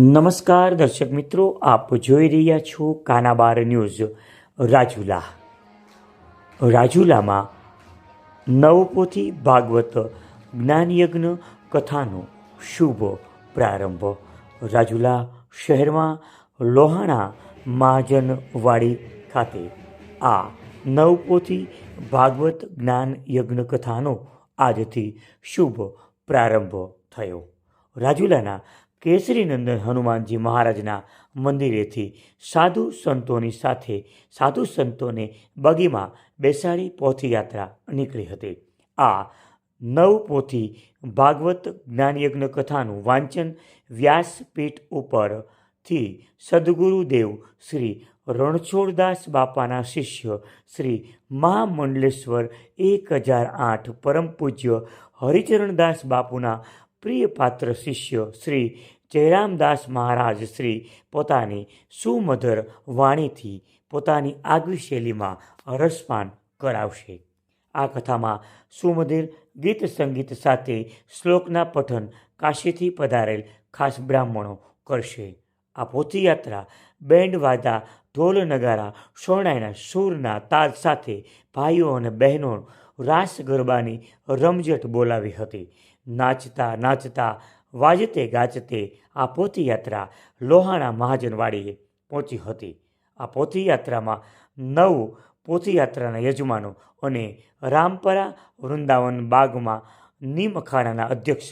નમસ્કાર દર્શક મિત્રો, આપ જોઈ રહ્યા છો કાનાબાર ન્યૂઝ, રાજુલા. રાજુલામાં નવપોથી ભાગવત જ્ઞાનયજ્ઞ કથાનો શુભ પ્રારંભ. રાજુલા શહેરમાં લોહાણા મહાજનવાડી ખાતે આ નવપોથી ભાગવત જ્ઞાન યજ્ઞ કથાનો આજથી શુભ પ્રારંભ થયો. રાજુલાના કેસરીનંદન હનુમાનજી મહારાજના મંદિરેથી સાધુ સંતોની સાથે, સાધુ સંતોને બગીમાં બેસાડી પોથીયાત્રા નીકળી હતી. આ નવ પોથી ભાગવત જ્ઞાનયજ્ઞ કથાનું વાંચન વ્યાસપીઠ ઉપરથી સદગુરુદેવ શ્રી રણછોડદાસ બાપાના શિષ્ય શ્રી મહામંડલેશ્વર એક હજાર આઠ પરમ પૂજ્ય હરિચરણદાસ બાપુના પ્રિય પાત્ર શિષ્ય શ્રી જયરામદાસ મહારાજ શ્રી પોતાની સુમધર વાણીથી પોતાની આગવી શૈલીમાં રસપાન કરાવશે. આ કથામાં સુમધુર ગીત સંગીત સાથે શ્લોકના પઠન કાશીથી પધારેલ ખાસ બ્રાહ્મણો કરશે. આ પોથીયાત્રા બેન્ડ વાદા ઢોલ નગારા શરણાઈના સૂરના તાલ સાથે ભાઈઓ અને બહેનો રાસ ગરબાની રમઝટ બોલાવી હતી. નાચતા નાચતા વાજતે ગાજતે આ પોથીયાત્રા લોહાણા મહાજનવાડીએ પહોંચી હતી. આ પોથીયાત્રામાં નવ પોથીયાત્રાના યજમાનો અને રામપરા વૃંદાવન બાગમાં નીમ અખાડાના અધ્યક્ષ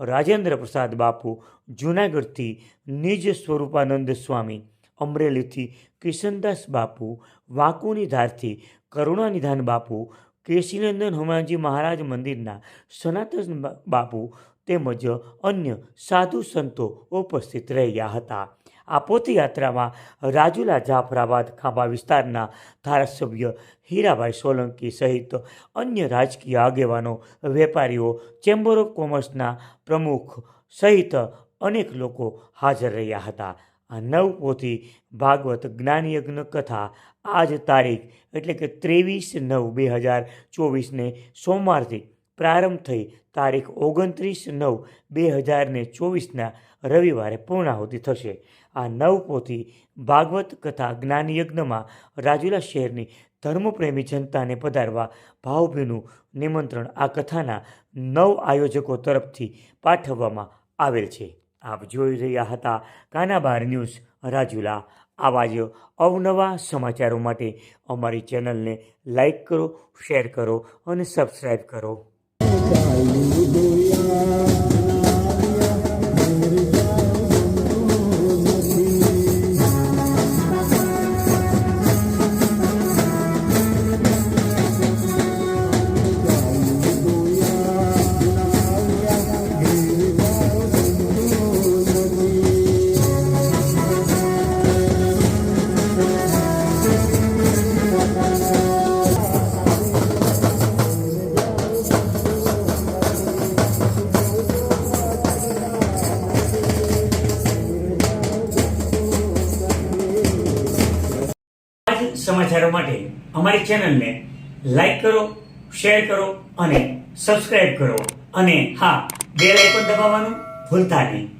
રાજેન્દ્ર પ્રસાદ બાપુ, જૂનાગઢથી નિજ સ્વરૂપાનંદ સ્વામી, અમરેલીથી કિશનદાસ બાપુ, વાંકુની ધારથી કરુણાનિધાન બાપુ કેશીનંદન હનુમાનજી મહારાજ મંદિરના સનાતન બાપુ તેમજ અન્ય સાધુ સંતો ઉપસ્થિત રહ્યા હતા. આ પોથયાત્રામાં રાજુલા જાફરાબાદ ખાંભા વિસ્તારના ધારાસભ્ય હીરાભાઈ સોલંકી સહિત અન્ય રાજકીય આગેવાનો, વેપારીઓ, ચેમ્બર ઓફ કોમર્સના પ્રમુખ સહિત અનેક લોકો હાજર રહ્યા હતા. આ નવ પોથી ભાગવત જ્ઞાનયજ્ઞ કથા આજ તારીખ એટલે કે ત્રેવીસ નવ બે હજાર ચોવીસને સોમવારથી પ્રારંભ થઈ તારીખ ઓગણત્રીસ નવ બે હજારને ચોવીસના રવિવારે પૂર્ણાહુતિ થશે. આ નવ પોથી ભાગવત કથા જ્ઞાનયજ્ઞમાં રાજુલા શહેરની ધર્મપ્રેમી જનતાને પધારવા ભાવભીનું નિમંત્રણ આ કથાના નવ આયોજકો તરફથી પાઠવવામાં આવેલ છે. આપ જોઈ રહ્યા હતા કાનાબાર ન્યૂઝ રાજુલા. આવા જ અવનવા સમાચારો માટે અમારી ચેનલને લાઈક કરો, શેર કરો અને સબસ્ક્રાઈબ કરો. સમાચારો માટે અમારી ચેનલને લાઈક કરો, શેર કરો અને સબસ્ક્રાઇબ કરો. અને હા, બેલ પણ દબાવવાનું ભૂલતા નહીં.